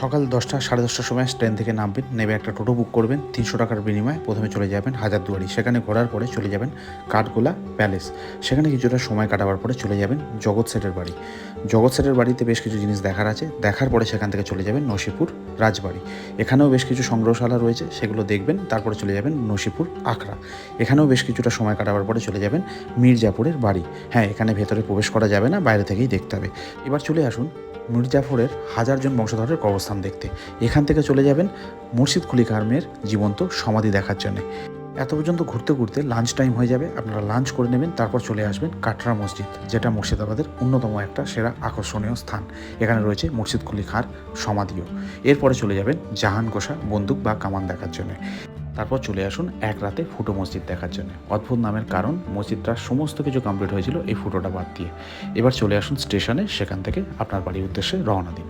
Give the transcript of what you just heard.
সকাল দশটা, সাড়ে দশটার সময় ট্রেন থেকে নামবেন নেবে একটা টোটো বুক করবেন, তিনশো টাকার বিনিময়ে প্রথমে চলে যাবেন হাজারদুয়ারি। সেখানে ঘোরার পরে চলে যাবেন কাঠগোলা প্যালেস। সেখানে কিছুটা সময় কাটাবার পরে চলে যাবেন জগৎ সেটের বাড়ি। জগৎ সেটের বাড়িতে বেশ কিছু জিনিস দেখার আছে। দেখার পরে সেখান থেকে চলে যাবেন নসিপুর রাজবাড়ি। এখানেও বেশ কিছু সংগ্রহশালা রয়েছে, সেগুলো দেখবেন, তারপরে চলে যাবেন নসিপুর আখড়া। এখানেও বেশ কিছুটা সময় কাটাবার পরে চলে যাবেন মির্জাপুরের বাড়ি। হ্যাঁ এখানে ভেতরে প্রবেশ করা যাবে না, বাইরে থেকেই দেখতে হবে। এবার চলে আসুন মির্জাফরের হাজারজন বংশধরের কবরস্থান দেখতে। এখান থেকে চলে যাবেন মুর্শিদ কুলি খার্মের জীবন্ত সমাধি দেখার জন্য। এত পর্যন্ত ঘুরতে ঘুরতে লাঞ্চ টাইম হয়ে যাবে, আপনারা লাঞ্চ করে নেবেন, তারপর চলে আসবেন কাটরা মসজিদ, যেটা মুর্শিদাবাদের অন্যতম একটা সেরা আকর্ষণীয় স্থান। এখানে রয়েছে মুর্শিদ কুলি খাঁর সমাধিও। এরপরে চলে যাবেন জাহান গোসা বন্দুক বা কামান দেখার জন্য। তারপর চলে আসুন এক রাতে ফুটো মসজিদ দেখার জন্য। অদ্ভুত নামের কারণ মসজিদটার সমস্ত কিছু কমপ্লিট হয়েছিল এই ফুটোটা বাদ দিয়ে। এবার চলে আসুন স্টেশনে সেখান থেকে আপনার বাড়ির উদ্দেশ্যে রওনা দিন।